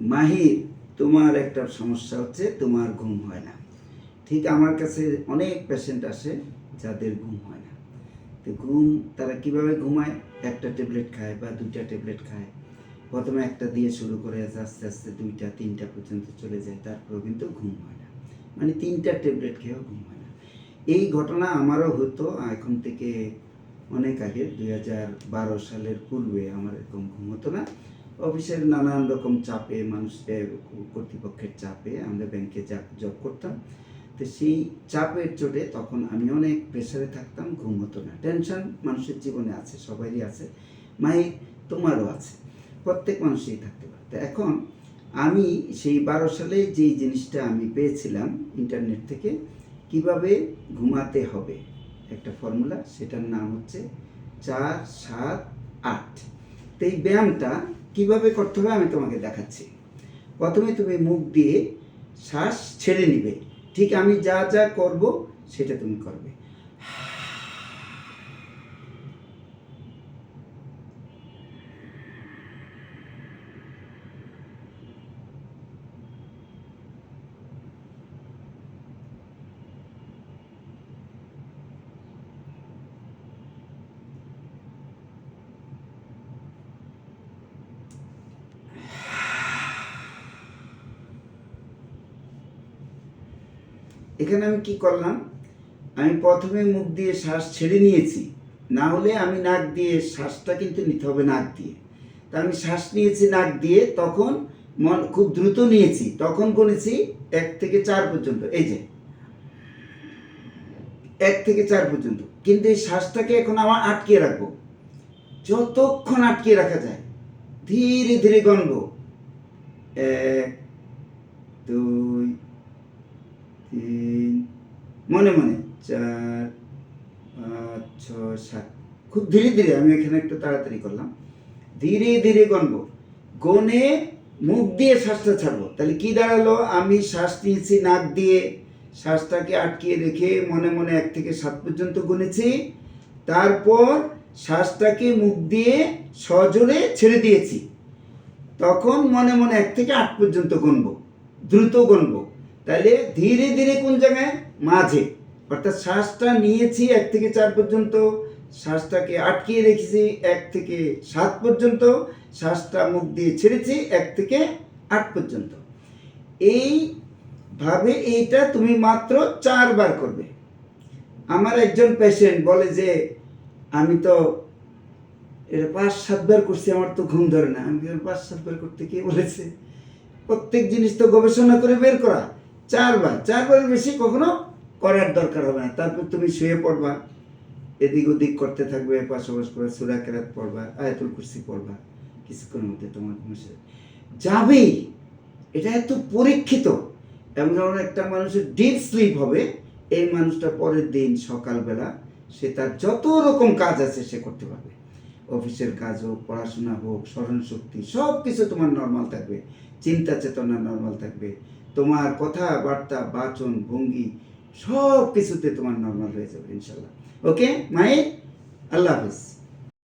মাহির তোমার একটা সমস্যা হচ্ছে, তোমার ঘুম হয় না। ঠিক আমার কাছে অনেক পেশেন্ট আসে যাদের ঘুম হয় না। তো ঘুম, তারা কীভাবে ঘুমায়? একটা ট্যাবলেট খায় বা দুইটা ট্যাবলেট খায়। প্রথমে একটা দিয়ে শুরু করে আস্তে আস্তে দুইটা, তিনটা পর্যন্ত চলে যায়, তারপরেও কিন্তু ঘুম হয় না। মানে তিনটা ট্যাবলেট খেয়েও ঘুম হয় না। এই ঘটনা আমারও হতো, এখন থেকে অনেক আগে, দুই হাজার বারো সালের পূর্বে আমার এরকম ঘুম হতো না। অফিসের নানান রকম চাপে মানুষের কর্তৃপক্ষের চাপে আমরা ব্যাংকে জব করতাম। তো সেই চাপের চোটে তখন আমি অনেক প্রেশারে থাকতাম, ঘুম হতো না। টেনশন মানুষের জীবনে আছে, সবারই আছে। মাই তোমারও আছে। প্রত্যেক মানুষই থাকতে পারে। তো এখন আমি সেই বারো সালে যেই জিনিসটা আমি পেয়েছিলাম ইন্টারনেট থেকে, কীভাবে ঘুমাতে হবে? একটা ফর্মুলা সেটার নাম হচ্ছে চার সাত আট। তো এই ব্যায়ামটা কীভাবে করতে হবে আমি তোমাকে দেখাচ্ছি। প্রথমে তুমি মুখ দিয়ে শ্বাস ছেড়ে নিবে। ঠিক আমি যা যা করব, সেটা তুমি করবে। এখানে আমি কি করলাম? আমি প্রথমে মুখ দিয়ে শ্বাস ছেড়ে নিয়েছি। না হলে আমি নাক দিয়ে শ্বাসটা কিন্তু নিতে হবে নাক দিয়ে। তা আমি শ্বাস নিয়েছি নাক দিয়ে, তখন মন খুব দ্রুত নিয়েছি। তখন গুনেছি এক থেকে চার পর্যন্ত। এই যে, এক থেকে চার পর্যন্ত। কিন্তু এই শ্বাসটাকে এখন আমার আটকে রাখব। যতক্ষণ আটকে রাখা যায়, ধীরে ধীরে গণব। এক, দুই তিন। মনে মনে, চার, পাঁচ, ছয়, সাত। খুব ধীরে ধীরে আমি এখানে একটু তাড়াতাড়ি করলাম। ধীরে ধীরে গণব। গনে মুখ দিয়ে শ্বাসটা ছাড়বো। তাহলে কি দাঁড়াল? আমি শ্বাস নিয়েছি নাক দিয়ে। শ্বাসটাকে আটকিয়ে রেখে মনে মনে এক থেকে সাত পর্যন্ত গুনেছি তারপর শ্বাসটাকে মুখ দিয়ে সজোরে ছেড়ে দিয়েছি। তখন মনে মনে এক থেকে আট পর্যন্ত গুনবো দ্রুত গুনবো তাহলে ধীরে ধীরে কোন জায়গায়? মাঝে। অর্থাৎ শ্বাসটা নিয়েছি এক থেকে চার পর্যন্ত, শ্বাসটাকে আটকিয়ে রেখেছি এক থেকে সাত পর্যন্ত, শ্বাসটা মুখ দিয়ে ছেড়েছি এক থেকে আট পর্যন্ত। এইভাবে এইটা তুমি মাত্র চারবার করবে। আমার একজন পেশেন্ট বলে যে, আমি তো এটা পাঁচ সাতবার করছি, আমার তো ঘুম ধরে না। আমি পাঁচ সাতবার করতে কে বলেছে? প্রত্যেক জিনিস তো গবেষণা করে বের করা। চারবার চারবার বেশি কখনো করার দরকার হবে না। তারপর তুমি শুয়ে পড়বা, এদিক ওদিক করতে থাকবে, পাশাপাশি করে সুরা কেরাত পড়বা, আয়াতুল কুরসি পড়বা, কিছুক্ষণের মধ্যে তোমার যাবে। যাবেই, এটা এত পরীক্ষিত। এমন ধরুন একটা মানুষের ডিপ স্লিপ হবে, এই মানুষটা পরের দিন সকালবেলা, সে তার যত রকম কাজ আছে সে করতে পারবে। অফিসের কাজ হোক, পড়াশোনা হোক স্মরণ শক্তি সব কিছু তোমার নর্মাল থাকবে। চিন্তা চেতনা নর্মাল থাকবে। তোমার কথাবার্তা, বাচন, ভঙ্গি সব কিছুতে তোমার নর্মাল হয়ে যাবে, ইনশাল্লাহ। ওকে মাই আল্লাহ হাফিজ।